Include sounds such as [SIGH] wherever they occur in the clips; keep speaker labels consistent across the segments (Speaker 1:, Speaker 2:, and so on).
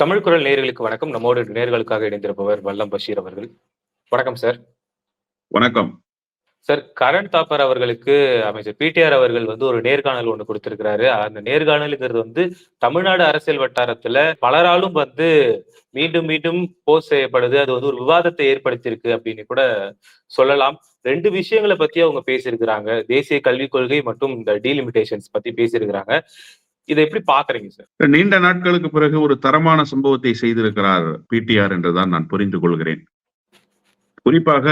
Speaker 1: தமிழ் குரல் நேயர்களுக்கு வணக்கம். நம்மோடு நேர்களுக்காக இணைந்திருப்பவர் வல்லம் பஷீர் அவர்கள். வணக்கம் சார்.
Speaker 2: வணக்கம்.
Speaker 1: சார் கரண் தாப்பர் அவர்களுக்கு அமைச்சர் பிடிஆர் அவர்கள் வந்து ஒரு நேர்காணல் ஒன்று கொடுத்திருக்கிறாரு. அந்த நேர்காணலுங்கிறது வந்து தமிழ்நாடு அரசியல் வட்டாரத்துல பலராலும் வந்து மீண்டும் மீண்டும் போஸ்ட் செய்யப்படுது. அது வந்து ஒரு விவாதத்தை ஏற்படுத்தியிருக்கு அப்படின்னு கூட சொல்லலாம். ரெண்டு விஷயங்களை பத்தி அவங்க பேசியிருக்கிறாங்க. தேசிய கல்விக் கொள்கை மற்றும் இந்த டீலிமிட்டேஷன்ஸ் பத்தி பேசியிருக்கிறாங்க. இதை எப்படி பாக்குறீங்க சார்?
Speaker 2: நீண்ட நாட்களுக்கு பிறகு ஒரு தரமான சம்பவத்தை செய்திருக்கிறார் பிடிஆர் என்றுதான் நான் புரிந்து கொள்கிறேன். குறிப்பாக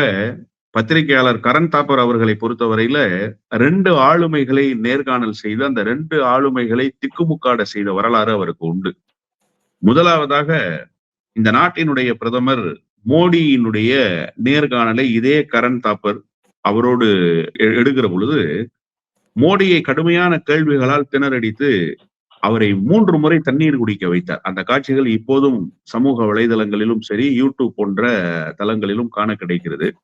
Speaker 2: பத்திரிகையாளர் கரண் தாப்பர் அவர்களை பொறுத்தவரையில ரெண்டு ஆளுமைகளை நேர்காணல் செய்து அந்த ரெண்டு ஆளுமைகளை திக்குமுக்காட செய்த வரலாறு அவருக்கு உண்டு. முதலாவதாக இந்த நாட்டினுடைய பிரதமர் மோடியினுடைய நேர்காணலை இதே கரண் தாப்பர் அவரோடு எ- எடுக்கிற பொழுது மோடியை கடுமையான கேள்விகளால் திணறடித்து அவரை மூன்று முறை தண்ணீர் குடிக்க வைத்தார். அந்த காட்சிகள் இப்போதும் சமூக வலைதளங்களிலும் சரி யூடியூப் போன்ற தளங்களிலும் காண கிடைக்கிறது.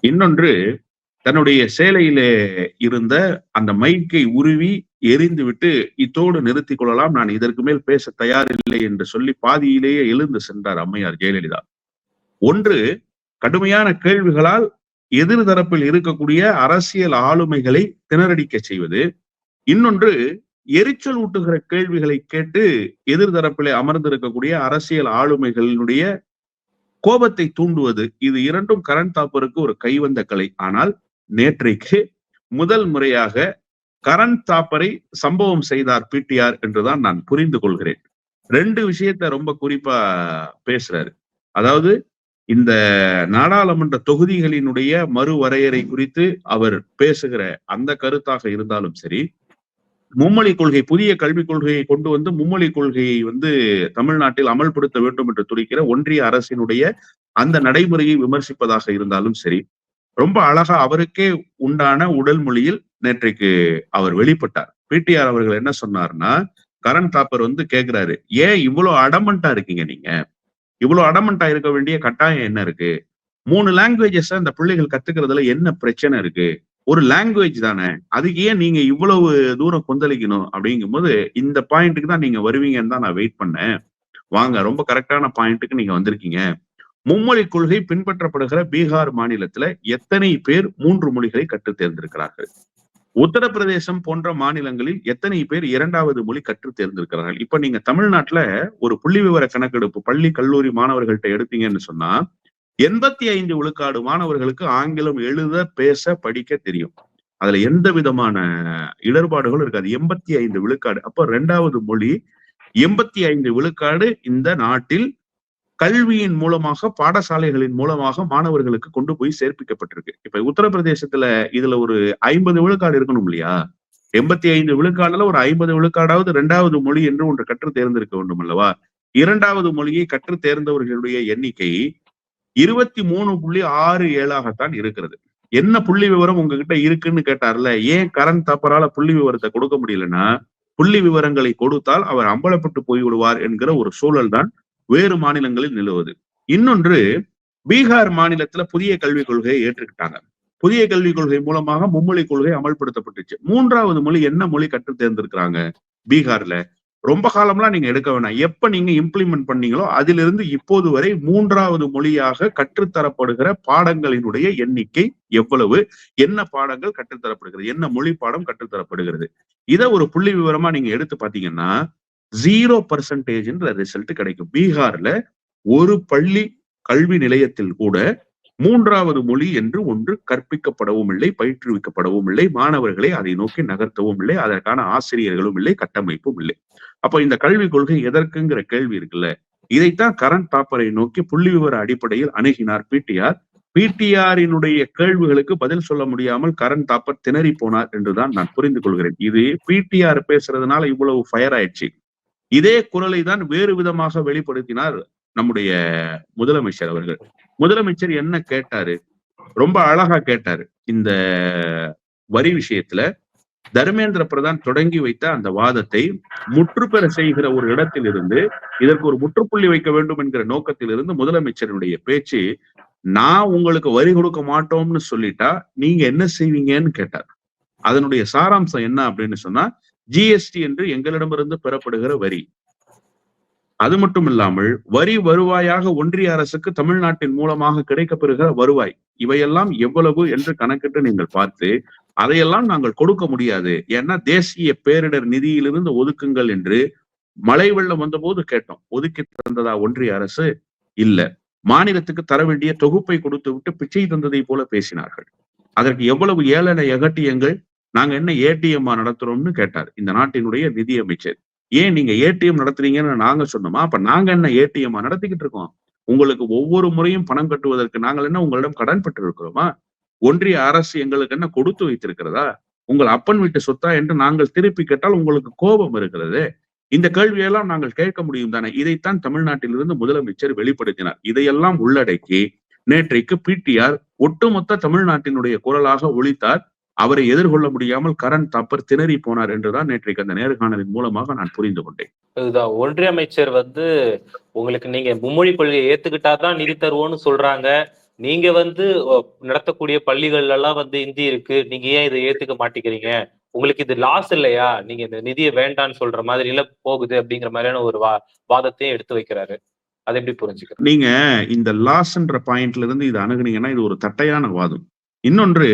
Speaker 2: இன்னொன்று தன்னுடைய சேலையிலே இருந்த அந்த மைக்கை உருவி எரிந்துவிட்டு இத்தோடு நிறுத்திக் கொள்ளலாம் நான் இதற்கு மேல் பேச தயாரில்லை என்று சொல்லி பாதியிலேயே எழுந்து சென்றார் அம்மையார் ஜெயலலிதா. ஒன்று கடுமையான கேள்விகளால் எதிர் தரப்பில் இருக்கக்கூடிய அரசியல் ஆளுமைகளை திணறடிக்க செய்வது. இன்னொன்று எரிச்சல் ஊட்டுகிற கேள்விகளை கேட்டு எதிர் தரப்பிலே அமர்ந்திருக்கக்கூடிய அரசியல் ஆளுமைகளினுடைய கோபத்தை தூண்டுவது. இது இரண்டும் கரண் தாப்பருக்கு ஒரு கைவந்த கலை. ஆனால் நேற்றைக்கு முதல் முறையாக கரண் தாப்பரை சம்பவம் செய்தார் பிடிஆர் என்றுதான் நான் புரிந்து கொள்கிறேன். ரெண்டு விஷயத்த ரொம்ப குறிப்பா பேசுறாரு. அதாவது இந்த நாடாளுமன்ற தொகுதிகளினுடைய மறுவரையறை குறித்து அவர் பேசுகிற அந்த கருத்தாக இருந்தாலும் சரி மும்மொழி கொள்கை புதிய கல்விக் கொள்கையை கொண்டு வந்து மும்மொழி கொள்கையை வந்து தமிழ்நாட்டில் அமல்படுத்த வேண்டும் என்று துடிக்கிற ஒன்றிய அரசினுடைய அந்த நடைமுறையை விமர்சிப்பதாக இருந்தாலும் சரி ரொம்ப அழகா அவருக்கே உண்டான உடல் மொழியில் நேற்றைக்கு அவர் வெளிப்பட்டார். பிடிஆர் அவர்கள் என்ன சொன்னார்னா கரண் தாப்பர் வந்து கேக்குறாரு ஏன் இவ்வளவு அடமண்டா இருக்கீங்க நீங்க? இவ்வளவு அடமண்டா இருக்க வேண்டிய கட்டாயம் என்ன இருக்கு? மூணு லாங்குவேஜஸ் இந்த பிள்ளைகள் கத்துக்கிறதுல என்ன பிரச்சனை இருக்கு? ஒரு லாங்குவேஜ் தானே. அதுக்கு ஏன் நீங்க இவ்வளவு தூரம் கொந்தளிக்கணும்? அப்படிங்கும்போது இந்த பாயிண்ட்டுக்கு தான் நீங்க வருவீங்கன்னு தான் நான் வெயிட் பண்ணேன். வாங்க ரொம்ப கரெக்டான பாயிண்ட்டுக்கு நீங்க வந்திருக்கீங்க. மும்மொழி கொள்கை பின்பற்றப்படுகிற பீகார் மாநிலத்துல எத்தனை பேர் மூன்று மொழிகளை கற்று தேர்ந்திருக்கிறார்கள் உத்தரப்பிரதேசம் போன்ற மாநிலங்களில் எத்தனை பேர் இரண்டாவது மொழி கற்று தேர்ந்திருக்கிறார்கள் இப்ப நீங்க தமிழ்நாட்டுல ஒரு புள்ளி விவர கணக்கெடுப்பு பள்ளி கல்லூரி மாணவர்கள்ட்ட எடுத்தீங்கன்னு சொன்னா எண்பத்தி ஐந்து விழுக்காடு மாணவர்களுக்கு ஆங்கிலம் எழுத பேச படிக்க தெரியும். அதுல எந்த விதமான இடர்பாடுகளும் இருக்காது. எண்பத்தி ஐந்து விழுக்காடு. அப்ப ரெண்டாவது மொழி எண்பத்தி ஐந்து விழுக்காடு இந்த நாட்டில் கல்வியின் மூலமாக பாடசாலைகளின் மூலமாக மாணவர்களுக்கு கொண்டு போய் சேர்ப்பிக்கப்பட்டிருக்கு. இப்ப உத்தரப்பிரதேசத்துல இதுல ஒரு ஐம்பது விழுக்காடு இருக்கணும் இல்லையா? எண்பத்தி ஐந்து விழுக்காடுல ஒரு ஐம்பது விழுக்காடாவது இரண்டாவது மொழி என்று ஒன்று கற்று தேர்ந்திருக்க வேண்டும் அல்லவா? இரண்டாவது மொழியை கற்று தேர்ந்தவர்களுடைய எண்ணிக்கை இருபத்தி மூணு புள்ளி ஆறு ஏழாகத்தான் இருக்கிறது. என்ன புள்ளி விவரம் உங்ககிட்ட இருக்குன்னு கேட்டார்ல ஏன் கரண் தப்பரால புள்ளி விவரத்தை கொடுக்க முடியலன்னா புள்ளி விவரங்களை கொடுத்தால் அவர் அம்பலப்பட்டு போய் விடுவார் என்கிற ஒரு சூழல் தான் வேறு மாநிலங்களில் நிலவுது இன்னொன்று பீகார் மாநிலத்துல புதிய கல்விக் கொள்கையை ஏற்றுக்கிட்டாங்க. புதிய கல்விக் கொள்கை மூலமாக மும்மொழி கொள்கை அமல்படுத்தப்பட்டுச்சு. மூன்றாவது மொழி என்ன மொழி கற்று தேர்ந்திருக்கிறாங்க பீகார்ல? ரொம்ப காலம்லாம் நீங்க எடுக்க வேணாம். எப்ப நீங்க இம்ப்ளிமெண்ட் பண்ணீங்களோ அதிலிருந்து இப்போது வரை மூன்றாவது மொழியாக கற்றுத்தரப்படுகிற பாடங்களினுடைய எண்ணிக்கை எவ்வளவு? என்ன பாடங்கள் கற்றுத்தரப்படுகிறது? என்ன மொழி பாடம் கற்றுத்தரப்படுகிறது? இதை ஒரு புள்ளி விவரமா நீங்க எடுத்து பாத்தீங்கன்னா ஜீரோ பர்சன்டேஜ்ன்ற ரிசல்ட் கிடைக்கும். பீகார்ல ஒரு பள்ளி கல்வி நிலையத்தில் கூட மூன்றாவது மொழி என்று ஒன்று கற்பிக்கப்படவும் இல்லை பயிற்றுவிக்கப்படவும் இல்லை மாணவர்களை அதை நோக்கி நகர்த்தவும் இல்லை அதற்கான ஆசிரியர்களும் இல்லை கட்டமைப்பும் இல்லை. அப்போ இந்த கல்விக் கொள்கை எதற்குங்கிற கேள்வி இருக்குல்ல? இதைத்தான் கரண் தாப்பரை நோக்கி புள்ளி விவர அடிப்படையில் அணுகினார் பிடிஆர் பிடிஆரினுடைய கேள்விகளுக்கு பதில் சொல்ல முடியாமல் கரண் தாப்பர் திணறி போனார் என்றுதான் நான் புரிந்து கொள்கிறேன். இது பிடிஆர் பேசுறதுனால இவ்வளவு ஃபயர் ஆயிடுச்சு. இதே குரலை தான் வேறு விதமாக வெளிப்படுத்தினார் நம்முடைய முதலமைச்சர் அவர்கள். முதலமைச்சர் என்ன கேட்டாரு? ரொம்ப அழகா கேட்டாரு. இந்த வரி விஷயத்துல தர்மேந்திர பிரதான் தொடங்கி வைத்த அந்த வாதத்தை முற்றுப்பெற செய்கிற ஒரு இடத்தில் இருந்து இதற்கு ஒரு முற்றுப்புள்ளி வைக்க வேண்டும் என்கிற நோக்கத்தில் இருந்து முதலமைச்சருடைய பேச்சு நான் உங்களுக்கு வரி கொடுக்க மாட்டோம்னு சொல்லிட்டா நீங்க என்ன செய்வீங்கன்னு கேட்டார். அதனுடைய சாராம்சம் என்ன? அப்படின்னு சொன்னா ஜிஎஸ்டி என்று எங்களிடமிருந்து பெறப்படுகிற வரி. அது மட்டும் இல்லாமல் வரி வருவாயாக ஒன்றிய அரசுக்கு தமிழ்நாட்டின் மூலமாக கிடைக்கப்பெறுகிற வருவாய். இவையெல்லாம் எவ்வளவு என்று கணக்கிட்டு நீங்கள் பார்த்து அதையெல்லாம் நாங்கள் கொடுக்க முடியாது. ஏன்னா தேசிய பேரிடர் நிதியிலிருந்து ஒதுக்குங்கள் என்று மழை வெள்ளம் வந்தபோது கேட்டோம். ஒதுக்கி தந்ததா ஒன்றிய அரசு? இல்ல. மாநிலத்துக்கு தர வேண்டிய தொகுப்பை கொடுத்து விட்டு பிச்சை தந்ததை போல பேசினார்கள். அதற்கு எவ்வளவு ஏளன எகட்டியங்கள் நாங்க என்ன ஏடிஎம்மா நடத்துறோம்னு கேட்டார். இந்த நாட்டினுடைய நிதி அமைச்சர் ஏன் நீங்க ஏடிஎம் நடத்துறீங்கன்னு நாங்க சொன்னோமா? அப்ப நாங்க என்ன ஏடிஎம்மா நடத்திக்கிட்டு இருக்கோம்? உங்களுக்கு ஒவ்வொரு முறையும் பணம் கட்டுவதற்கு நாங்கள் என்ன உங்களிடம் கடன் பெற்று இருக்கிறோமா ஒன்றிய அரசு எங்களுக்கு என்ன கொடுத்து வைத்திருக்கிறதா? உங்கள் அப்பன் வீட்டு சொத்தா என்று நாங்கள் திருப்பி கேட்டால் உங்களுக்கு கோபம் இருக்கிறது. இந்த கேள்வியெல்லாம் நாங்கள் கேட்க முடியும் தானே? இதைத்தான் தமிழ்நாட்டிலிருந்து முதலமைச்சர் வெளிப்படுத்தினார். இதையெல்லாம் உள்ளடக்கி நேற்றைக்கு பிடிஆர் ஒட்டுமொத்த தமிழ்நாட்டினுடைய குரலாக ஒழித்தார். அவரை எதிர்கொள்ள முடியாமல் கரண் தாப்பர் திணறி போனார் என்றுதான் நேற்றைக்கு அந்த நேர்காணலின் மூலமாக நான் புரிந்து கொண்டேன்.
Speaker 1: இதுதான். ஒன்றிய அமைச்சர் வந்து உங்களுக்கு நீங்க மும்மொழி கொள்கையை ஏத்துக்கிட்டா தான் நிதி தருவோம்னு சொல்றாங்க. நீங்க வந்து நடத்தக்கூடிய பள்ளிகள்ல எல்லாம் வந்து இந்தி இருக்கு. நீங்க ஏன் இதை ஏத்துக்க மாட்டேங்கிறீங்க? உங்களுக்கு இது லாஸ் இல்லையா? நீங்க இந்த நிதியை வேண்டான்னு சொல்ற மாதிரி எல்லாம் போகுது அப்படிங்கிற மாதிரியான ஒரு வா வாதத்தையும் எடுத்து வைக்கிறாரு. அதை எப்படி புரிஞ்சுக்கிறது?
Speaker 2: நீங்க இந்த லாஸ்ன்ற பாயிண்ட்ல இருந்து இதை அணுகுனீங்கன்னா இது ஒரு தட்டையான வாதம். இன்னொன்று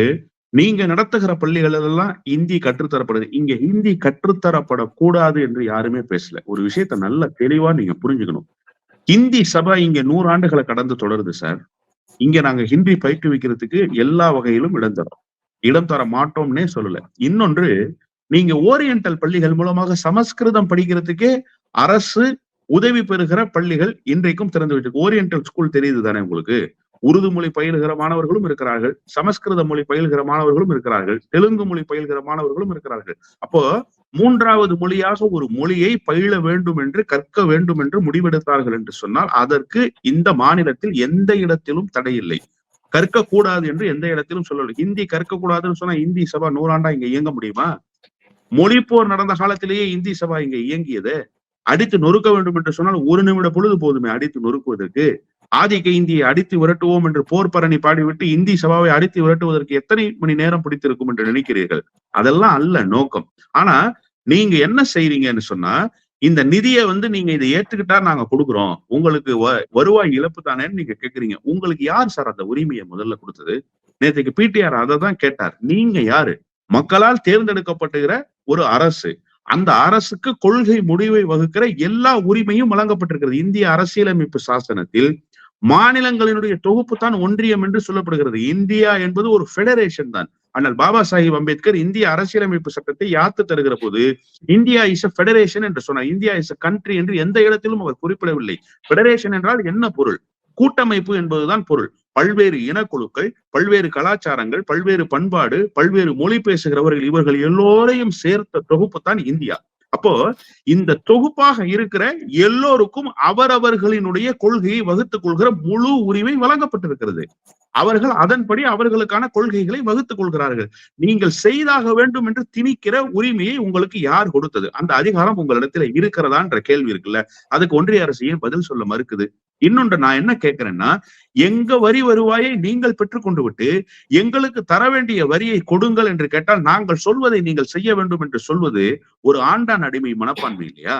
Speaker 2: நீங்க நடத்துகிற பள்ளிகள் எல்லாம் இந்தி கற்றுத்தரப்படுது. இங்க ஹிந்தி கற்றுத்தரப்படக்கூடாது என்று யாருமே பேசல. ஒரு விஷயத்த நல்ல தெளிவா நீங்க புரிஞ்சுக்கணும். ஹிந்தி சபை இங்க நூறு ஆண்டுகளை கடந்து தொடருது சார் இங்க நாங்க ஹிந்தி பயிற்றுவிக்கிறதுக்கு எல்லா வகையிலும் இடம் தரோம் இடம் தர மாட்டோம்னே சொல்லல. இன்னொன்று நீங்க ஓரியண்டல் பள்ளிகள் மூலமாக சமஸ்கிருதம் படிக்கிறதுக்கே அரசு உதவி பெறுகிற பள்ளிகள் இன்றைக்கும் திறந்து விட்டு ஓரியண்டல் ஸ்கூல் தெரியுது தானே உங்களுக்கு? உருது மொழி பயில்கிற மாணவர்களும் இருக்கிறார்கள் சமஸ்கிருத மொழி பயில்கிற மாணவர்களும் இருக்கிறார்கள் தெலுங்கு மொழி பயில்கிற மாணவர்களும் இருக்கிறார்கள். அப்போ மூன்றாவது மொழியாக ஒரு மொழியை பயில வேண்டும் என்று கற்க வேண்டும் என்று முடிவெடுத்தார்கள் என்று சொன்னால் அதற்கு இந்த மாநிலத்தில் எந்த இடத்திலும் தடை இல்லை. கற்க கூடாது என்று எந்த இடத்திலும் சொல்லவில்லை. ஹிந்தி கற்க கூடாதுன்னு சொன்னா இந்தி சபா நூறாண்டா இங்க இயங்க முடியுமா? மொழிப்போர் நடந்த காலத்திலேயே இந்தி சபா இங்க இயங்கியது. அடித்து நொறுக்க வேண்டும் என்று சொன்னால் ஒரு நிமிட பொழுது போதுமே அடித்து நொறுக்குவதற்கு. ஆதிக்க இந்தியை அடித்து விரட்டுவோம் என்று போர் பரணி பாடிவிட்டு இந்தி சபாவை அடித்து விரட்டுவதற்கு எத்தனை மணி நேரம் பிடித்திருக்கும் என்று நினைக்கிறீர்கள்? அதெல்லாம் அல்ல நோக்கம். ஆனா நீங்க என்ன செய்றீங்கன்னு சொன்னா இந்த நிதியை வந்து நீங்க இதை ஏற்றுக்கிட்டா நாங்க கொடுக்குறோம். உங்களுக்கு வ- வருவாய் இழப்பு தானேன்னு நீங்க கேக்குறீங்க. உங்களுக்கு யார் சார் அந்த உரிமையை முதல்ல கொடுத்தது? நேற்றுக்கு பிடிஆர் அதை தான் கேட்டார். நீங்க யாரு? மக்களால் தேர்ந்தெடுக்கப்பட்டுகிற ஒரு அரசு. அந்த அரசுக்கு கொள்கை முடிவை வகுக்கிற எல்லா உரிமையும் வழங்கப்பட்டிருக்கிறது. இந்திய அரசியலமைப்பு சாசனத்தில் மாநிலங்களினுடைய தொகுப்பு தான் ஒன்றியம் என்று சொல்லப்படுகிறது. இந்தியா என்பது ஒரு ஃபெடரேஷன் தான். ஆனால் பாபா சாஹிப் அம்பேத்கர் இந்திய அரசியலமைப்பு சட்டத்தை யாத்து தருகிற போது இந்தியா இஸ் அ ஃபெடரேஷன் என்று சொன்னார். இந்தியா இஸ் அ கண்ட்ரி என்று எந்த இடத்திலும் அவர் குறிப்பிடவில்லை. ஃபெடரேஷன் என்றால் என்ன பொருள்? கூட்டமைப்பு என்பதுதான் பொருள். பல்வேறு இனக்குழுக்கள் பல்வேறு கலாச்சாரங்கள் பல்வேறு பண்பாடு பல்வேறு மொழி பேசுகிறவர்கள் இவர்கள் எல்லோரையும் சேர்த்த தொகுப்பு தான் இந்தியா. அப்போ இந்த தொகுப்பாக இருக்கிற எல்லோருக்கும் அவரவர்களினுடைய கொள்கையை வகுத்துக் கொள்கிற முழு உரிமை வழங்கப்பட்டிருக்கிறது. அவர்கள் அதன்படி அவர்களுக்கான கொள்கைகளை வகுத்துக் கொள்கிறார்கள். நீங்கள் செய்தாக வேண்டும் என்று திணிக்கிற உரிமையை உங்களுக்கு யார் கொடுத்தது? அந்த அதிகாரம் உங்களிடத்துல இருக்கிறதான்ற கேள்வி இருக்குல்ல. அதுக்கு ஒன்றிய அரசு ஏன் பதில் சொல்ல மறுக்குது? இன்னொன்று நான் என்ன கேட்கிறேன்னா எங்க வரி வருவாயை நீங்கள் பெற்றுக்கொண்டு விட்டு எங்களுக்கு தர வேண்டிய வரியை கொடுங்கள் என்று கேட்டால் நாங்கள் சொல்வதை நீங்கள் செய்ய வேண்டும் என்று சொல்வது ஒரு ஆண்டான் அடிமை மனப்பான்மை இல்லையா?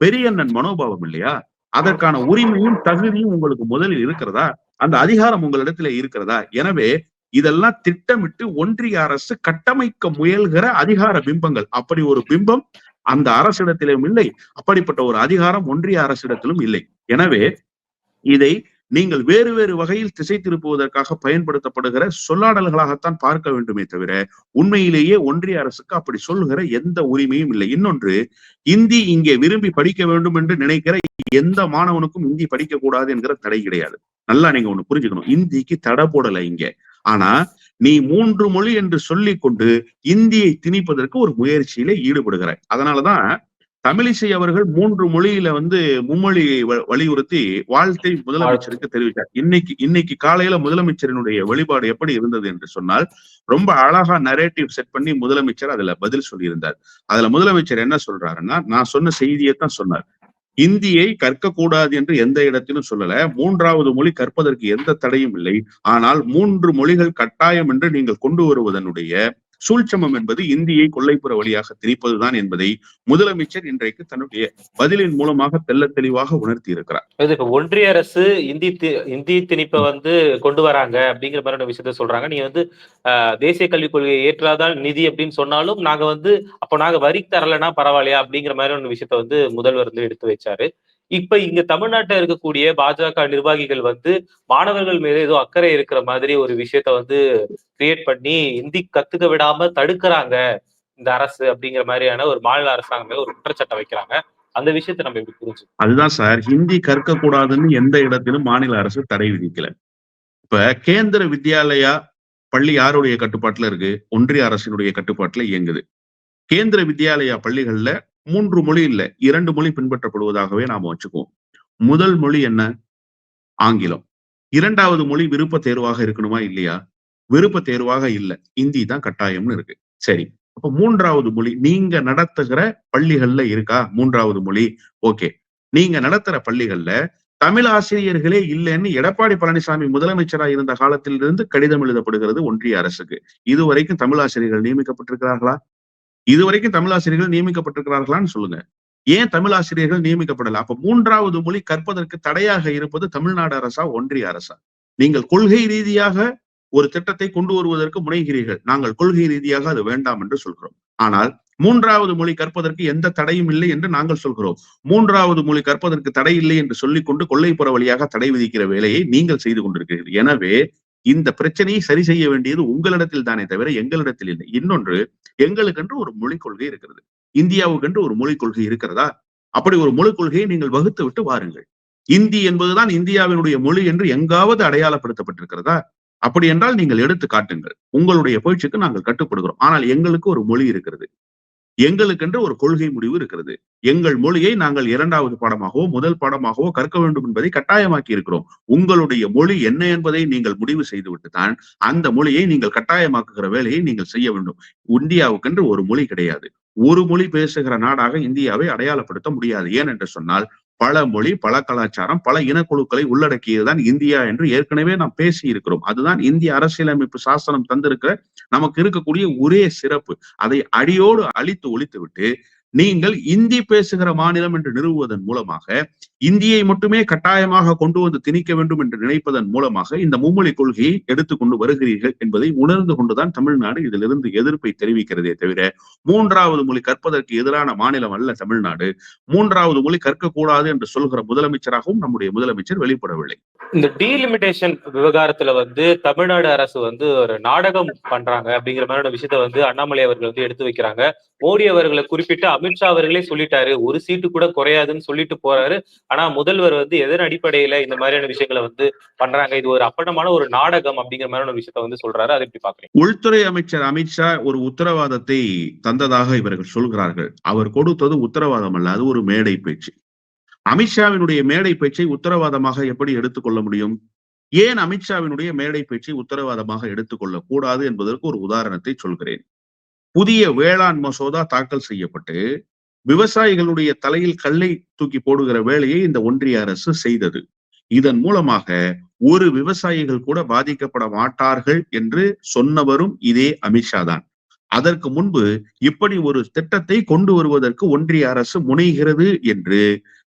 Speaker 2: பெரியண்ணன் மனோபாவம் இல்லையா? அதற்கான உரிமையும் தகுதியும் உங்களுக்கு முதலில் இருக்கிறதா? அந்த அதிகாரம் உங்களிடத்துல இருக்கிறதா? எனவே இதெல்லாம் திட்டமிட்டு ஒன்றிய அரசு கட்டமைக்க முயல்கிற அதிகார பிம்பங்கள். அப்படி ஒரு பிம்பம் அந்த அரசிடத்திலும் இல்லை. அப்படிப்பட்ட ஒரு அதிகாரம் ஒன்றிய அரசிடத்திலும் இல்லை. எனவே இதை நீங்கள் வேறு வேறு வகையில் திசை திருப்புவதற்காக பயன்படுத்தப்படுகிற சொல்லாடல்களாகத்தான் பார்க்க வேண்டுமே தவிர உண்மையிலேயே ஒன்றிய அரசுக்கு அப்படி சொல்லுகிற எந்த உரிமையும் இல்லை. இன்னொன்று இந்தி இங்கே விரும்பி படிக்க வேண்டும் என்று நினைக்கிற எந்த மாணவனுக்கும் இந்தி படிக்க கூடாது என்கிற தடை கிடையாது. நல்லா நீங்க ஒண்ணு புரிஞ்சுக்கணும். இந்திக்கு தடை போடல இங்க. ஆனா நீ மூன்று மொழி என்று சொல்லிக் கொண்டு இந்தியை திணிப்பதற்கு ஒரு முயற்சியில ஈடுபடுகிறாய். அதனாலதான் தமிழிசை அவர்கள் மூன்று மொழியில வந்து மும்மொழியை வ- வலியுறுத்தி வாழ்த்தை முதலமைச்சருக்கு தெரிவித்தார். இன்னைக்கு இன்னைக்கு காலையில முதலமைச்சரினுடைய வழிபாடு எப்படி இருந்தது என்று சொன்னால் ரொம்ப அழகா நரேட்டிவ் செட் பண்ணி முதலமைச்சர் அதுல பதில் சொல்லியிருந்தார். அதுல முதலமைச்சர் என்ன சொல்றாருன்னா நான் சொன்ன செய்தியை தான் சொன்னார். இந்தியை கற்கக்கூடாது என்று எந்த இடத்திலும் சொல்லல. மூன்றாவது மொழி கற்பதற்கு எந்த தடையும் இல்லை. ஆனால் மூன்று மொழிகள் கட்டாயம் என்று நீங்கள் கொண்டு வருவதனுடைய சூழ்ச்சமம் என்பது இந்தியை கொள்ளைப்புற வழியாக திணிப்பதுதான் என்பதை முதலமைச்சர் இன்றைக்கு தன்னுடைய பதிலின் மூலமாக தெள்ள தெளிவாக உணர்த்தி இருக்கிறார்.
Speaker 1: இப்ப ஒன்றிய அரசு இந்தி தி- இந்தி திணிப்பை வந்து கொண்டு வராங்க அப்படிங்கிற மாதிரி விஷயத்த சொல்றாங்க. நீங்க வந்து ஆஹ், தேசிய கல்விக் கொள்கையை ஏற்றாதான் நிதி அப்படின்னு சொன்னாலும் நாங்க வந்து அப்போ நாங்க வரி தரலைன்னா பரவாயில்லையா அப்படிங்கிற மாதிரி ஒரு விஷயத்த வந்து முதல்வர் வந்து எடுத்து வச்சாரு. இப்ப இங்க தமிழ்நாட்டில் இருக்கக்கூடிய பாஜக நிர்வாகிகள் வந்து மாணவர்கள் மீது ஏதோ அக்கறை இருக்கிற மாதிரி ஒரு விஷயத்த வந்து கிரியேட் பண்ணி இந்தி கத்துக்க விடாம தடுக்கிறாங்க இந்த அரசு அப்படிங்கிற மாதிரியான ஒரு மாநில அரசாங்கம் மேல ஒரு குற்றச்சாட்டை வைக்கிறாங்க. அந்த விஷயத்த நம்ம எப்படி புரிஞ்சு
Speaker 2: அதுதான் சார் ஹிந்தி கற்க கூடாதுன்னு எந்த இடத்திலும் மாநில அரசு தடை விதிக்கல. இப்ப கேந்திர வித்யாலயா பள்ளி யாருடைய கட்டுப்பாட்டுல இருக்கு? ஒன்றிய அரசினுடைய கட்டுப்பாட்டுல இயங்குது. கேந்திர வித்யாலயா பள்ளிகள்ல மூன்று மொழி இல்ல இரண்டு மொழி பின்பற்றப்படுவதாகவே நாம வச்சுக்குவோம். முதல் மொழி என்ன? ஆங்கிலம். இரண்டாவது மொழி விருப்ப தேர்வாக இருக்கணுமா இல்லையா? விருப்ப தேர்வாக இல்ல. இந்தி தான் கட்டாயம்னு இருக்கு. சரி. அப்ப மூன்றாவது மொழி நீங்க நடத்துகிற பள்ளிகள்ல இருக்கா? மூன்றாவது மொழி. ஓகே. நீங்க நடத்துற பள்ளிகள்ல தமிழ் ஆசிரியர்களே இல்லைன்னு எடப்பாடி பழனிசாமி முதலமைச்சரா இருந்த காலத்திலிருந்து கடிதம் எழுதப்படுகிறது ஒன்றிய அரசுக்கு. இதுவரைக்கும் தமிழ் ஆசிரியர்கள் நியமிக்கப்பட்டிருக்கிறார்களா? இதுவரைக்கும் தமிழ் ஆசிரியர்கள் நியமிக்கப்பட்டிருக்கிறார்களான்னு சொல்லுங்க. ஏன் தமிழ் ஆசிரியர்கள் நியமிக்கப்படல? அப்ப மூன்றாவது மொழி கற்பதற்கு தடையாக இருப்பது தமிழ்நாடு அரசா ஒன்றிய அரசா? நீங்கள் கொள்கை ரீதியாக ஒரு திட்டத்தை கொண்டு வருவதற்கு முனைகிறீர்கள். நாங்கள் கொள்கை ரீதியாக அது வேண்டாம் என்று சொல்கிறோம். ஆனால் மூன்றாவது மொழி கற்பதற்கு எந்த தடையும் இல்லை என்று நாங்கள் சொல்கிறோம். மூன்றாவது மொழி கற்பதற்கு தடை இல்லை என்று சொல்லிக்கொண்டு கொள்ளைப்புற வழியாக தடை விதிக்கிற வேலையை நீங்கள் செய்து கொண்டிருக்கிறீர்கள். எனவே இந்த பிரச்சனையை சரி செய்ய வேண்டியது உங்களிடத்தில் தானே தவிர எங்களிடத்தில் இல்லை. இன்னொன்று எங்களுக்கென்று ஒரு மொழிக் கொள்கை இருக்கிறது. இந்தியாவுக்கென்று ஒரு மொழிக் கொள்கை இருக்கிறதா? அப்படி ஒரு மொழிக் கொள்கையை நீங்கள் வகுத்து விட்டு வாருங்கள். இந்தி என்பதுதான் இந்தியாவினுடைய மொழி என்று எங்காவது அடையாளப்படுத்தப்பட்டிருக்கிறதா? அப்படி என்றால் நீங்கள் எடுத்து காட்டுங்கள். உங்களுடைய பேச்சுக்கு நாங்கள் கட்டுப்படுகிறோம். ஆனால் எங்களுக்கு ஒரு மொழி இருக்கிறது. எங்களுக்கென்று ஒரு கொள்கை முடிவு இருக்கிறது. எங்கள் மொழியை நாங்கள் இரண்டாவது பாடமாகவோ முதல் பாடமாகவோ கற்க வேண்டும் என்பதை கட்டாயமாக்கி இருக்கிறோம். உங்களுடைய மொழி என்ன என்பதை நீங்கள் முடிவு செய்துவிட்டு தான் அந்த மொழியை நீங்கள் கட்டாயமாக்குகிற வேலையை நீங்கள் செய்ய வேண்டும். இந்தியாவுக்கென்று ஒரு மொழி கிடையாது. ஒரு மொழி பேசுகிற நாடாக இந்தியாவை அடையாளப்படுத்த முடியாது. ஏன் என்று சொன்னால் பல மொழி பல கலாச்சாரம் பல இனக்குழுக்களை உள்ளடக்கியதுதான் இந்தியா என்று ஏற்கனவே நாம் பேசி இருக்கிறோம் அதுதான் இந்திய அரசியலமைப்பு சாசனம் தந்திருக்கிற நமக்கு இருக்கக்கூடிய ஒரே சிறப்பு. அதை அடியோடு அழித்து ஒழித்து விட்டு நீங்கள் இந்தி பேசுகிற மாநிலம் என்று நிறுவுவதன் மூலமாக இந்தியை மட்டுமே கட்டாயமாக கொண்டு வந்து திணிக்க வேண்டும் என்று நினைப்பதன் மூலமாக இந்த மும்மொழி கொள்கையை எடுத்துக்கொண்டு வருகிறீர்கள் என்பதை உணர்ந்து கொண்டுதான் தமிழ்நாடு இதிலிருந்து எதிர்ப்பை தெரிவிக்கிறதே தவிர மூன்றாவது மொழி கற்பதற்கு எதிரான மாநிலம் அல்ல தமிழ்நாடு. மூன்றாவது மொழி கற்கக்கூடாது என்று சொல்கிற முதலமைச்சராகவும் நம்முடைய முதலமைச்சர் வெளிப்படவில்லை.
Speaker 1: இந்த டீலிமிட்டேஷன் விவகாரத்துல வந்து தமிழ்நாடு அரசு வந்து ஒரு நாடகம் பண்றாங்க அப்படிங்கிற மாதிரியான விஷயத்த வந்து அண்ணாமலை அவர்கள் வந்து எடுத்து வைக்கிறாங்க. மோடி அவர்களை குறிப்பிட்டு அமித்ஷா அவர்களே சொல்லிட்டாரு ஒரு சீட்டு கூட குறையாதுன்னு சொல்லிட்டு போறாரு. ஆனா முதல்வர் வந்து எதன் அடிப்படையில இந்த மாதிரியான விஷயங்களை வந்து பண்றாங்க? இது ஒரு அப்பட்டமான ஒரு நாடகம் அப்படிங்கிற மாதிரியான விஷயத்த வந்து சொல்றாரு. அதை எப்படி பாக்குறீங்க
Speaker 2: உள்துறை அமைச்சர் அமித்ஷா ஒரு உத்தரவாதத்தை தந்ததாக இவர்கள் சொல்கிறார்கள். அவர் கொடுத்தது உத்தரவாதம் அல்ல அது ஒரு மேடை பேச்சு. அமித்ஷாவினுடைய மேடை பேச்சை உத்தரவாதமாக எப்படி எடுத்துக்கொள்ள முடியும்? ஏன் அமித்ஷாவினுடைய மேடை பேச்சை உத்தரவாதமாக எடுத்துக்கொள்ள கூடாது என்பதற்கு ஒரு உதாரணத்தை சொல்கிறேன். புதிய வேளாண் மசோதா தாக்கல் செய்யப்பட்டு விவசாயிகளுடைய தலையில் கல்லை தூக்கி போடுகிற வேலையை இந்த ஒன்றிய அரசு செய்தது. இதன் மூலமாக ஒரு விவசாயிகள் கூட பாதிக்கப்பட மாட்டார்கள் என்று சொன்னவரும் இதே அமித்ஷா தான். அதற்கு முன்பு இப்படி ஒரு திட்டத்தை கொண்டு வருவதற்கு ஒன்றிய அரசு முனைகிறது என்று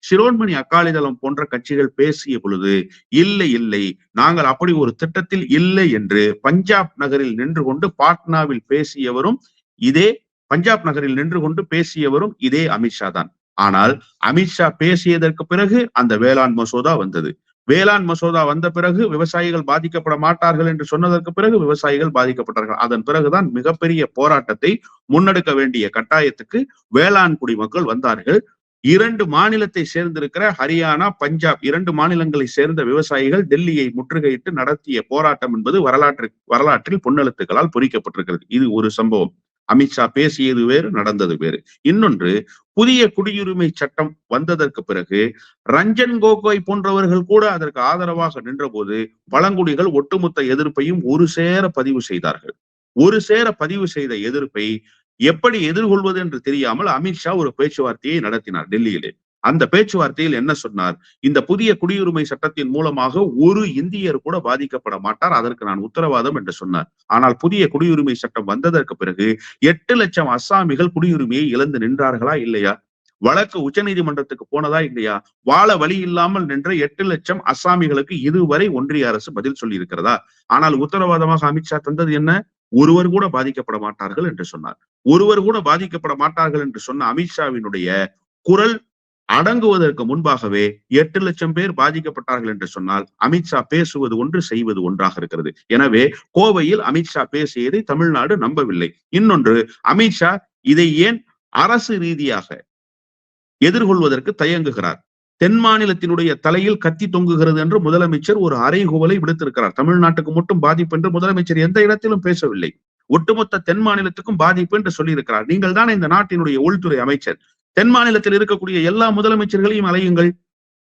Speaker 2: சிரோன்மணி அக்காலிதளம் போன்ற கட்சிகள் பேசிய பொழுது இல்லை இல்லை நாங்கள் அப்படி ஒரு திட்டத்தில் இல்லை என்று பஞ்சாப் நகரில் நின்று கொண்டு பாட்னாவில் பேசியவரும் இதே பஞ்சாப் நகரில் நின்று கொண்டு பேசியவரும் இதே அமித்ஷா தான். ஆனால் அமித்ஷா பேசியதற்கு பிறகு அந்த வேளாண் மசோதா வந்தது. வேளாண் மசோதா வந்த பிறகு விவசாயிகள் பாதிக்கப்பட மாட்டார்கள் என்று சொன்னதற்கு பிறகு விவசாயிகள் பாதிக்கப்பட்டார்கள். அதன் பிறகுதான் மிகப்பெரிய போராட்டத்தை முன்னெடுக்க வேண்டிய கட்டாயத்துக்கு வேளாண் குடிமக்கள் வந்தார்கள். இரண்டு மாநிலத்தை சேர்ந்திருக்கிற ஹரியானா பஞ்சாப் இரண்டு மாநிலங்களை சேர்ந்த விவசாயிகள் டெல்லியை முற்றுகையிட்டு நடத்திய போராட்டம் என்பது வரலாற்று வரலாற்றில் பொன்னெழுத்துக்களால் பொறிக்கப்பட்டிருக்கிறது. இது ஒரு சம்பவம். அமித்ஷா பேசியது வேறு நடந்தது வேறு. இன்னொன்று புதிய குடியுரிமை சட்டம் வந்ததற்கு பிறகு ரஞ்சன் கோகோய் போன்றவர்கள் கூட அதற்கு ஆதரவாக நின்றபோது பழங்குடிகள் ஒட்டுமொத்த எதிர்ப்பையும் ஒரு சேர பதிவு செய்தார்கள். ஒரு சேர பதிவு செய்த எதிர்ப்பை எப்படி எதிர்கொள்வது என்று தெரியாமல் அமித்ஷா ஒரு பேச்சுவார்த்தையை நடத்தினார் டெல்லியிலே. அந்த பேச்சுவார்த்தையில் என்ன சொன்னார்? இந்த புதிய குடியுரிமை சட்டத்தின் மூலமாக ஒரு இந்தியர் கூட பாதிக்கப்பட மாட்டார். அதற்கு நான் உத்தரவாதம் என்று சொன்னார். ஆனால் புதிய குடியுரிமை சட்டம் வந்ததற்கு பிறகு எட்டு லட்சம் அஸ்ஸாமிகள் குடியுரிமையை இழந்து நின்றார்களா இல்லையா? வழக்கு உச்சநீதிமன்றத்துக்கு போனதா இல்லையா? வாழ வழி இல்லாமல் நின்ற எட்டு லட்சம் அஸ்ஸாமிகளுக்கு இதுவரை ஒன்றிய அரசு பதில் சொல்லி இருக்கிறதா ஆனால் உத்தரவாதமாக அமித்ஷா தந்தது என்ன? ஒருவர் கூட பாதிக்கப்பட மாட்டார்கள் என்று சொன்னார். ஒருவர் கூட பாதிக்கப்பட மாட்டார்கள் என்று சொன்ன அமித்ஷாவினுடைய குரல் அடங்குவதற்கு முன்பாகவே எட்டு லட்சம் பேர் பாதிக்கப்பட்டார்கள் என்று சொன்னால் அமித்ஷா பேசுவது ஒன்று செய்வது ஒன்றாக இருக்கிறது. எனவே கோவையில் அமித்ஷா பேசியதை தமிழ்நாடு நம்பவில்லை. இன்னொன்று அமித்ஷா இதை ஏன் அரசு ரீதியாக எதிர்கொள்வதற்கு தயங்குகிறார்? தென் மாநிலத்தினுடைய தலையில் கத்தி தொங்குகிறது என்று முதலமைச்சர் ஒரு அறைகூவலை விடுத்திருக்கிறார். தமிழ்நாட்டுக்கு மட்டும் பாதிப்பு என்று முதலமைச்சர் எந்த இடத்திலும் பேசவில்லை. ஒட்டுமொத்த தென் மாநிலத்துக்கும் பாதிப்பு என்று சொல்லியிருக்கிறார். நீங்கள் தான் இந்த நாட்டினுடைய உள்துறை அமைச்சர். தென் மாநிலத்தில் இருக்கக்கூடிய எல்லா முதலமைச்சர்களையும் அலையுங்கள்.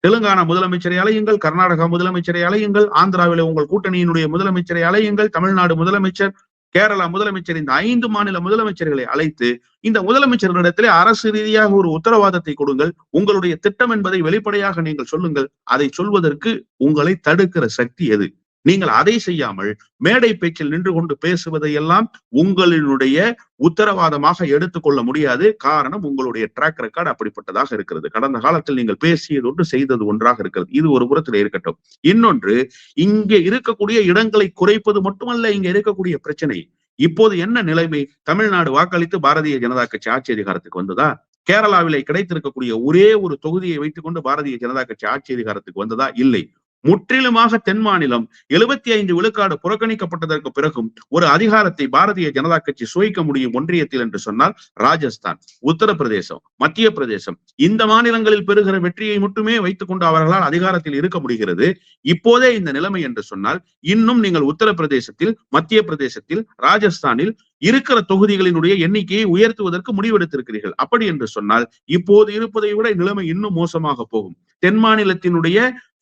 Speaker 2: தெலுங்கானா முதலமைச்சரை அலையுங்கள் கர்நாடகா முதலமைச்சரை அலையுங்கள் ஆந்திராவில உங்கள் கூட்டணியினுடைய முதலமைச்சரை அலையுங்கள் தமிழ்நாடு முதலமைச்சர் கேரளா முதலமைச்சர் இந்த ஐந்து மாநில முதலமைச்சர்களை அழைத்து இந்த முதலமைச்சர்களிடத்திலே அரசு ரீதியாக ஒரு உத்தரவாதத்தை கொடுங்கள். உங்களுடைய திட்டம் என்பதை வெளிப்படையாக நீங்கள் சொல்லுங்கள். அதை சொல்வதற்கு உங்களை தடுக்கிற சக்தி எது? நீங்கள் அதை செய்யாமல் மேடை பேச்சில் நின்று கொண்டு பேசுவதை எல்லாம் உங்களினுடைய உத்தரவாதமாக எடுத்துக்கொள்ள முடியாது. காரணம் உங்களுடைய ட்ராக் ரெக்கார்டு அப்படிப்பட்டதாக இருக்கிறது. கடந்த காலத்தில் நீங்கள் பேசியது ஒன்று செய்தது ஒன்றாக இருக்கிறது. இது ஒரு புறத்தில் இருக்கட்டும். இன்னொன்று இங்கே இருக்கக்கூடிய இடங்களை குறைப்பது மட்டுமல்ல இங்க இருக்கக்கூடிய பிரச்சனை. இப்போது என்ன நிலைமை? தமிழ்நாடு வாக்களித்து பாரதிய ஜனதா கட்சி ஆட்சி அதிகாரத்துக்கு வந்ததா? கேரளாவிலே கிடைத்திருக்கக்கூடிய ஒரே ஒரு தொகுதியை வைத்துக்கொண்டு பாரதிய ஜனதா கட்சி ஆட்சி அதிகாரத்துக்கு வந்ததா? இல்லை. முற்றிலுமாக தென் மாநிலம் எழுபத்தி ஐந்து விழுக்காடு புறக்கணிக்கப்பட்டதற்கு பிறகும் ஒரு அதிகாரத்தை பாரதிய ஜனதா கட்சி சுவைக்க முடியும் ஒன்றியத்தில் என்று சொன்னால் ராஜஸ்தான் உத்தரப்பிரதேசம் மத்திய பிரதேசம் இந்த மாநிலங்களில் பெறுகிற வெற்றியை மட்டுமே வைத்துக் கொண்டு அவர்களால் அதிகாரத்தில் இருக்க முடிகிறது. இப்போதே இந்த நிலைமை என்று சொன்னால் இன்னும் நீங்கள் உத்தரப்பிரதேசத்தில் மத்திய பிரதேசத்தில் ராஜஸ்தானில் இருக்கிற தொகுதிகளினுடைய எண்ணிக்கையை உயர்த்துவதற்கு முடிவெடுத்திருக்கிறீர்கள். அப்படி என்று சொன்னால் இப்போது இருப்பதை விட நிலைமை இன்னும் மோசமாக போகும். தென் மாநிலத்தினுடைய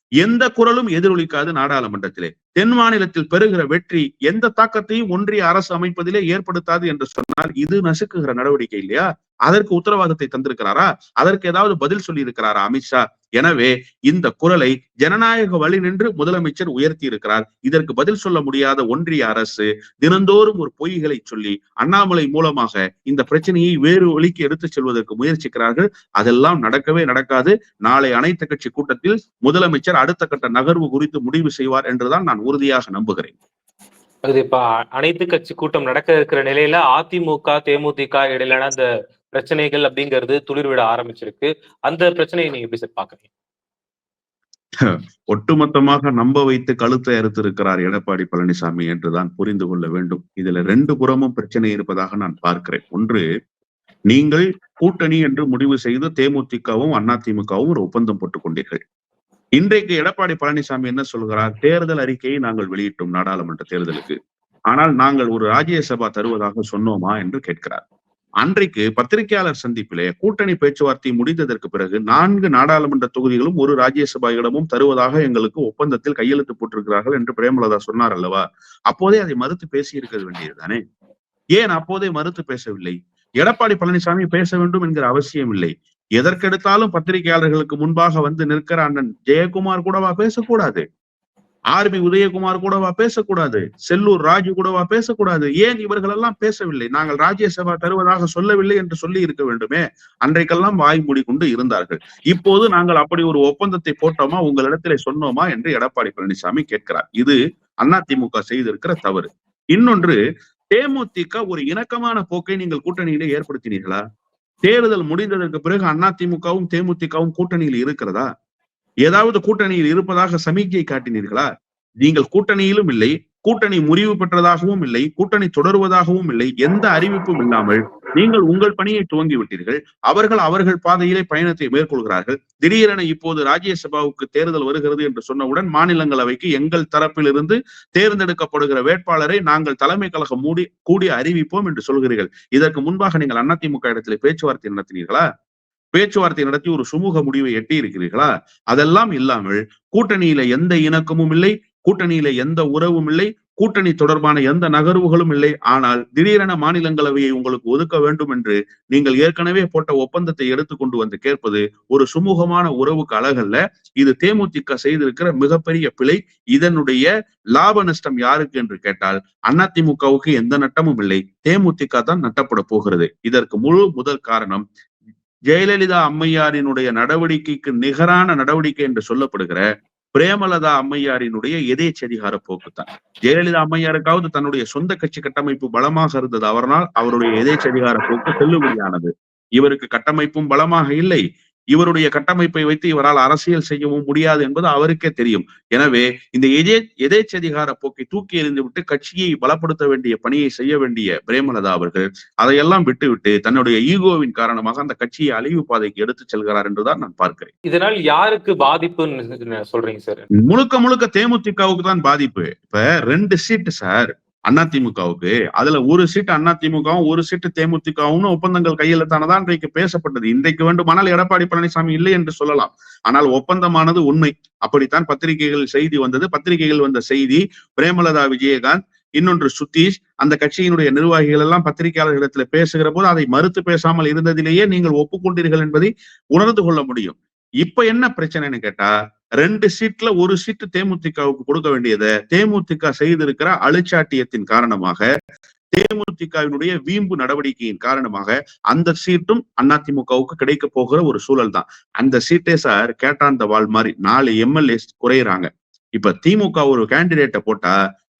Speaker 2: எந்த குரலும் எதிரொலிக்காது நாடாளுமன்றத்திலே. தென் மாநிலத்தில் பெறுகிற வெற்றி எந்த தாக்கத்தையும் ஒன்றிய அரசு அமைப்பதிலே ஏற்படுத்தாது என்று சொன்னால் இது நசுக்குகிற நடவடிக்கை இல்லையா? அதற்கு உத்தரவாதத்தை தந்திருக்கிறாரா? அதற்கு ஏதாவது பதில் சொல்லி இருக்கிறாரா அமித்ஷா எனவே இந்த குரலை ஜனநாயக வழி நின்று முதலமைச்சர் உயர்த்தி இருக்கிறார் இதற்கு பதில் சொல்ல முடியாத ஒன்றிய அரசு தினந்தோறும் ஒரு பொய்களை சொல்லி அண்ணாமலை மூலமாக இந்த பிரச்சனையை வேறு வழிக்கு எடுத்துச் செல்வதற்கு முயற்சிக்கிறார்கள். அதெல்லாம் நடக்கவே நடக்காது. நாளை அனைத்து கட்சி கூட்டத்தில் முதலமைச்சர் அடுத்த கட்ட நகர்வு குறித்து முடிவு செய்வார் என்றுதான் நான் உறுதியாக நம்புகிறேன்.
Speaker 1: அது இப்ப அனைத்து கட்சி கூட்டம் நடக்க இருக்கிற நிலையில அதிமுக தேமுதிக இடையிலான அந்த பிரச்சனைகள் அப்படிங்கிறது துளிர்விட ஆரம்பிச்சிருக்கு. அந்த பிரச்சனையை நீங்க எப்படி சார் பாக்குறீங்க [LAUGHS]
Speaker 2: ஒட்டுமொத்தமாக நம்ப வைத்து கழுத்தை அறுத்திருக்கிறார் எடப்பாடி பழனிசாமி என்றுதான் புரிந்து கொள்ள வேண்டும். இதுல ரெண்டு புறமும் பிரச்சனை இருப்பதாக நான் பார்க்கிறேன். ஒன்று நீங்கள் கூட்டணி என்று முடிவு செய்து தேமுதிகவும் அதிமுகவும் ஒரு ஒப்பந்தம் போட்டுக் கொண்டீர்கள். இன்றைக்கு எடப்பாடி பழனிசாமி என்ன சொல்கிறார்? தேர்தல் அறிக்கையை நாங்கள் வெளியிட்டோம் நாடாளுமன்ற தேர்தலுக்கு. ஆனால் நாங்கள் ஒரு ராஜ்யசபா தருவதாக சொன்னோமா என்று கேட்கிறார். அன்றைக்கு பத்திரிகையாளர் சந்திப்பிலே கூட்டணி பேச்சுவார்த்தை முடிந்ததற்கு பிறகு நான்கு நாடாளுமன்ற தொகுதிகளும் ஒரு ராஜ்யசபா இடமும் தருவதாக எங்களுக்கு ஒப்பந்தத்தில் கையெழுத்து போட்டிருக்கிறார்கள் என்று பிரேமலதா சொன்னார் அல்லவா? அப்போதே அதை மறுத்து பேசி இருக்க வேண்டியதுதானே? ஏன் அப்போதே மறுத்து பேசவில்லை? எடப்பாடி பழனிசாமி பேச வேண்டும் என்கிற அவசியம் இல்லை. எதற்கெடுத்தாலும் பத்திரிகையாளர்களுக்கு முன்பாக வந்து நிற்கிற அண்ணன் ஜெயக்குமார் கூடவா பேசக்கூடாது? ஆர் பி உதயகுமார் கூடவா பேசக்கூடாது? செல்லூர் ராஜு கூடவா பேசக்கூடாது? ஏன் இவர்கள் எல்லாம் பேசவில்லை? நாங்கள் ராஜ்யசபா தருவதாக சொல்லவில்லை என்று சொல்லி இருக்க வேண்டுமே? அன்றைக்கெல்லாம் வாய் மூடிக்கொண்டு இருந்தார்கள். இப்போது நாங்கள் அப்படி ஒரு ஒப்பந்தத்தை போட்டோமா? உங்களிடத்திலே சொன்னோமா? என்று எடப்பாடி பழனிசாமி கேட்கிறார். இது அதிமுக செய்திருக்கிற தவறு. இன்னொன்று தேமுதிக ஒரு இணக்கமான போக்கை நீங்கள் கூட்டணியிலே ஏற்படுத்தினீர்களா? தேர்தல் முடிந்ததற்கு பிறகு அதிமுகவும் தேமுதிகவும் கூட்டணியில் இருக்கிறதா? ஏதாவது கூட்டணியில் இருப்பதாக சமிக்கை காட்டினீர்களா? நீங்கள் கூட்டணியிலும் இல்லை கூட்டணி முறிவு பெற்றதாகவும் இல்லை கூட்டணி தொடருவதாகவும் இல்லை எந்த அறிவிப்பும் இல்லாமல் நீங்கள் உங்கள் பணியை துவங்கி விட்டீர்கள் அவர்கள் அவர்கள் பாதையிலே பயணத்தை மேற்கொள்கிறார்கள். திடீரென இப்போது ராஜ்யசபாவுக்கு தேர்தல் வருகிறது என்று சொன்னவுடன் மாநிலங்களவைக்கு எங்கள் தரப்பிலிருந்து தேர்ந்தெடுக்கப்படுகிற வேட்பாளரை நாங்கள் தலைமை கழகம் மூடி கூடி அறிவிப்போம் என்று சொல்கிறீர்கள். இதற்கு முன்பாக நீங்கள் அதிமுக இடத்திலே பேச்சுவார்த்தை நடத்தினீர்களா? பேச்சுவார்த்தை நடத்தி ஒரு சுமூக முடிவை எட்டி இருக்கிறீர்களா அதெல்லாம் இல்லாமல் கூட்டணியில எந்த இணக்கமும் இல்லை கூட்டணியில எந்த உறவும் இல்லை கூட்டணி தொடர்பான எந்த நகர்வுகளும் இல்லை. ஆனால் திடீரென மாநிலங்களவையை உங்களுக்கு ஒதுக்க வேண்டும் என்று நீங்கள் ஏற்கனவே போட்ட ஒப்பந்தத்தை எடுத்துக்கொண்டு வந்து கேட்பது ஒரு சுமூகமான உறவுக்கு அழகல்ல. இது தேமுதிக செய்திருக்கிற மிகப்பெரிய பிழை. இதனுடைய லாப நஷ்டம் யாருக்கு என்று கேட்டால் அதிமுகவுக்கு எந்த நட்டமும் இல்லை. தேமுதிக தான் நட்டப்பட போகிறது. இதற்கு முழு முதல் காரணம் ஜெயலலிதா அம்மையாரினுடைய நடவடிக்கைக்கு நிகரான நடவடிக்கை என்று சொல்லப்படுகிற பிரேமலதா அம்மையாரினுடைய எதேச்சதிகார போக்குத்தான். ஜெயலலிதா அம்மையாருக்காவது தன்னுடைய சொந்த கட்சி கட்டமைப்பு பலமாக இருந்தது. அவரால் அவருடைய எதேச்சதிகார போக்கு செல்லுபடியானது. இவருக்கு கட்டமைப்பும் பலமாக இல்லை. இவருடைய கட்டமைப்பை வைத்து இவரால் அரசியல் செய்யவும் முடியாது என்பது அவருக்கே தெரியும். எனவே இந்த எதே எதேச்சதிகார போக்கை தூக்கி எறிந்துவிட்டு கட்சியை பலப்படுத்த வேண்டிய பணியை செய்ய வேண்டிய பிரேமலதா அவர்கள் அதையெல்லாம் விட்டுவிட்டு தன்னுடைய ஈகோவின் காரணமாக அந்த கட்சியை அழிவு பாதைக்கு எடுத்துச் செல்கிறார் என்றுதான் நான் பார்க்கிறேன்.
Speaker 1: இதனால் யாருக்கு பாதிப்புன்னு சொல்றீங்க சார்?
Speaker 2: முழுக்க முழுக்க தேமுதிகவுக்கு தான் பாதிப்பு. இப்ப ரெண்டு சீட்டு சார். அதிமுகவுக்கு அதுல ஒரு சீட்டு அதிமுகவும் ஒரு சீட்டு தேமுதிகவும் ஒப்பந்தங்கள் கையெழுத்தானதான் இன்றைக்கு பேசப்பட்டது. இன்றைக்கு வேண்டுமானால் எடப்பாடி பழனிசாமி இல்லை என்று சொல்லலாம். ஆனால் ஒப்பந்தமானது உண்மை. அப்படித்தான் பத்திரிகைகள் செய்தி வந்தது. பத்திரிகைகள் வந்த செய்தி பிரேமலதா விஜயகாந்த் இன்னொன்று சுதீஷ் அந்த கட்சியினுடைய நிர்வாகிகள் எல்லாம் பத்திரிகையாளர்களிடத்துல பேசுகிற போது அதை மறுத்து பேசாமல் இருந்ததிலேயே நீங்கள் ஒப்புக்கொண்டீர்கள் என்பதை உணர்ந்து கொள்ள முடியும். இப்ப என்ன பிரச்சனைன்னு கேட்டா ரெண்டு சீட்ல ஒரு சீட்டு தேமுதிகவுக்கு கொடுக்க வேண்டியதை தேமுதிக செய்திருக்கிற அழிச்சாட்டியத்தின் காரணமாக தேமுதிகவினுடைய வீம்பு நடவடிக்கையின் காரணமாக அந்த சீட்டும் அதிமுகவுக்கு கிடைக்க போகிற ஒரு சூழல் தான். அந்த சீட்டே சார் கேட்டான் வால் மாதிரி நாலு எம்எல்ஏ குறையிறாங்க. இப்ப திமுக ஒரு கேண்டிடேட்டை போட்டா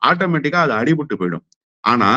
Speaker 2: ஆட்டோமேட்டிக்கா அது அடிபட்டு போயிடும். ஆனா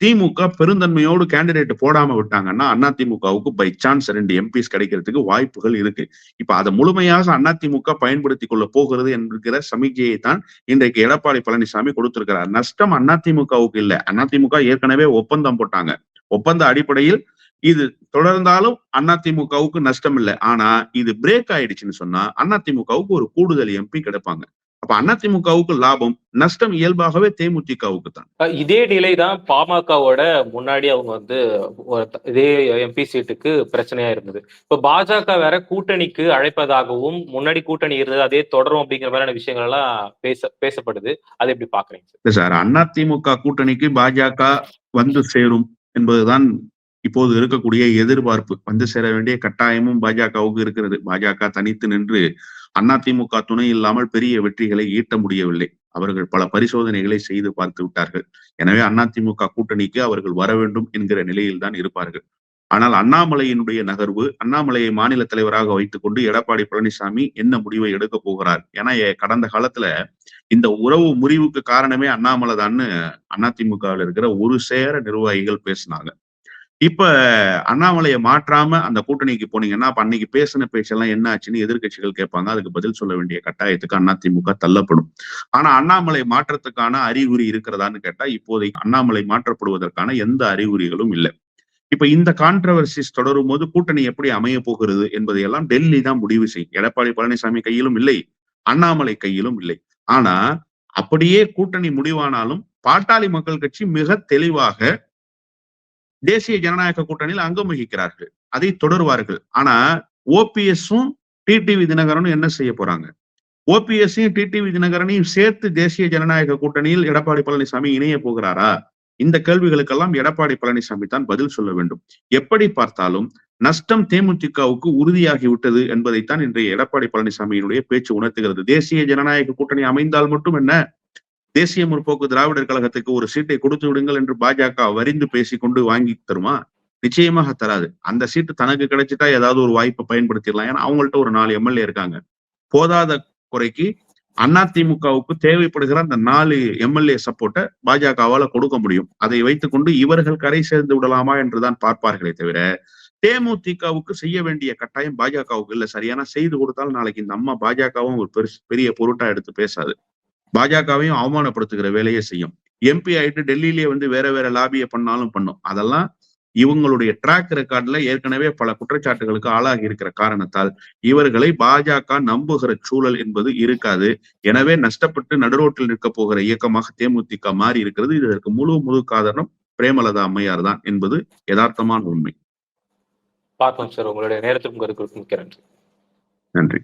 Speaker 2: திமுக பெருந்தன்மையோடு கேண்டிடேட் போடாம விட்டாங்கன்னா அதிமுகவுக்கு பை சான்ஸ் ரெண்டு எம்பிஸ் கிடைக்கிறதுக்கு வாய்ப்புகள் இருக்கு. இப்ப அதை முழுமையாக அதிமுக பயன்படுத்தி கொள்ள போகிறது என்கிற சமிக்ஞையை தான் இன்றைக்கு எடப்பாடி பழனிசாமி கொடுத்திருக்கிறார். நஷ்டம் அதிமுகவுக்கு இல்ல. அதிமுக ஏற்கனவே ஒப்பந்தம் போட்டாங்க. ஒப்பந்த அடிப்படையில் இது தொடர்ந்தாலும் அதிமுகவுக்கு நஷ்டம் இல்லை. ஆனா இது பிரேக் ஆயிடுச்சுன்னு சொன்னா அதிமுகவுக்கு ஒரு கூடுதல் எம்பி கிடைப்பாங்க. அப்ப அதிமுகவுக்கு லாபம் நஷ்டம் இயல்பாகவே தேமுதிகவுக்கு தான்.
Speaker 1: இதே நிலை தான் பாமகவோட முன்னாடி அவங்க வந்து இதே எம்பி சீட்டுக்கு பிரச்சனையா இருந்தது. இப்ப பாஜக வேற கூட்டணிக்கு அழைப்பதாகவும் முன்னாடி கூட்டணி இருந்தது அதே தொடரும் அப்படிங்கிற மாதிரியான விஷயங்கள் எல்லாம் பேச பேசப்படுது. அதை எப்படி பாக்குறீங்க சார்?
Speaker 2: அதிமுக கூட்டணிக்கு பாஜக வந்து சேரும் என்பதுதான் இப்போது இருக்கக்கூடிய எதிர்பார்ப்பு. வந்து சேர வேண்டிய கட்டாயமும் பாஜகவுக்கு இருக்கிறது. பாஜக தனித்து நின்று அதிமுக துணை இல்லாமல் பெரிய வெற்றிகளை ஈட்ட முடியவில்லை. அவர்கள் பல பரிசோதனைகளை செய்து பார்த்து விட்டார்கள். எனவே அதிமுக கூட்டணிக்கு அவர்கள் வர வேண்டும் என்கிற நிலையில் தான் இருப்பார்கள். ஆனால் அண்ணாமலையினுடைய நகர்வு அண்ணாமலையை மாநில தலைவராக வைத்துக்கொண்டு எடப்பாடி பழனிசாமி என்ன முடிவை எடுக்க போகிறார்? ஏன்னா கடந்த காலத்துல இந்த உறவு முறிவுக்கு காரணமே அண்ணாமலை தான்னு அதிமுகவில் இருக்கிற ஒரு சேர நிர்வாகிகள் பேசினாங்க. இப்ப அண்ணாமலையை மாற்றாம அந்த கூட்டணிக்கு போனீங்கன்னா அப்ப அன்னைக்கு பேசின பேச்செல்லாம் என்ன ஆச்சுன்னு எதிர்க்கட்சிகள் கேட்பாங்க. அதுக்கு பதில் சொல்ல வேண்டிய கட்டாயத்துக்கு அதிமுக தள்ளப்படும். ஆனா அண்ணாமலை மாற்றத்துக்கான அறிகுறி இருக்கிறதான்னு கேட்டா இப்போதைக்கு அண்ணாமலை மாற்றப்படுவதற்கான எந்த அறிகுறிகளும் இல்லை. இப்ப இந்த கான்ட்ரவர்சிஸ் தொடரும் போது கூட்டணி எப்படி அமைய போகிறது என்பதையெல்லாம் டெல்லி தான் முடிவு செய்யும். எடப்பாடி பழனிசாமி கையிலும் இல்லை அண்ணாமலை கையிலும் இல்லை. ஆனா அப்படியே கூட்டணி முடிவானாலும் பாட்டாளி மக்கள் கட்சி மிக தெளிவாக தேசிய ஜனநாயக கூட்டணியில் அங்கம் வகிக்கிறார்கள். அதை தொடர்வார்கள். ஆனா ஓபிஎஸும் டிடிவி தினகரனும் என்ன செய்ய போறாங்க? ஓபிஎஸ்ஸையும் டிடிவி தினகரனையும் சேர்த்து தேசிய ஜனநாயக கூட்டணியில் எடப்பாடி பழனிசாமி இணைய போகிறாரா? இந்த கேள்விகளுக்கெல்லாம் எடப்பாடி பழனிசாமி தான் பதில் சொல்ல வேண்டும். எப்படி பார்த்தாலும் நஷ்டம் தேமுதிகவுக்கு உறுதியாகி விட்டது என்பதைத்தான் இன்றைய எடப்பாடி பழனிசாமியினுடைய பேச்சு உணர்த்துகிறது. தேசிய ஜனநாயக கூட்டணி அமைந்தால் மட்டும் என்ன? தேசிய முற்போக்கு திராவிடர் கழகத்துக்கு ஒரு சீட்டை கொடுத்து விடுங்கள் என்று பாஜக வரிந்து பேசிக்கொண்டு வாங்கி தருமா? நிச்சயமாக தராது. அந்த சீட்டு தனக்கு கிடைச்சிட்டா ஏதாவது ஒரு வாய்ப்பை பயன்படுத்திடலாம். ஏன்னா அவங்கள்ட்ட ஒரு நாலு எம்எல்ஏ இருக்காங்க. போதாத குறைக்கு அதிமுகவுக்கு தேவைப்படுகிற அந்த நாலு எம்எல்ஏ சப்போர்ட்டை பாஜகவால கொடுக்க முடியும். அதை வைத்துக்கொண்டு இவர்கள் கரை சேர்ந்து விடலாமா என்றுதான் பார்ப்பார்களே தவிர தேமுதிகவுக்கு செய்ய வேண்டிய கட்டாயம் பாஜகவுக்கு இல்ல. சரியான செய்து கொடுத்தால் நாளைக்கு இந்த அம்மா பாஜகவும் ஒரு பெருசு பெரிய பொருட்டா எடுத்து பேசாது. பாஜகவையும் அவமானப்படுத்துகிற வேலையை செய்யும். எம்பி ஆயிட்டு டெல்லியிலேயே வந்து வேற வேற லாபியை பண்ணாலும் பண்ணும். அதெல்லாம் இவங்களுடைய ட்ராக் ரெக்கார்ட்ல ஏற்கனவே பல குற்றச்சாட்டுகளுக்கு ஆளாகி இருக்கிற காரணத்தால் இவர்களை பாஜக நம்புகிற சூழல் என்பது இருக்காது. எனவே நஷ்டப்பட்டு நடுரோட்டில் நிற்க போகிற இயக்கமாக தேமுதிக மாறி இருக்கிறது. இதற்கு முழு முழு காரணம் பிரேமலதா அம்மையார் தான் என்பது யதார்த்தமான உண்மை.
Speaker 1: பார்ப்போம் சார். உங்களுடைய நேரத்திற்கும் கருத்துக்கும் நன்றி.
Speaker 2: நன்றி.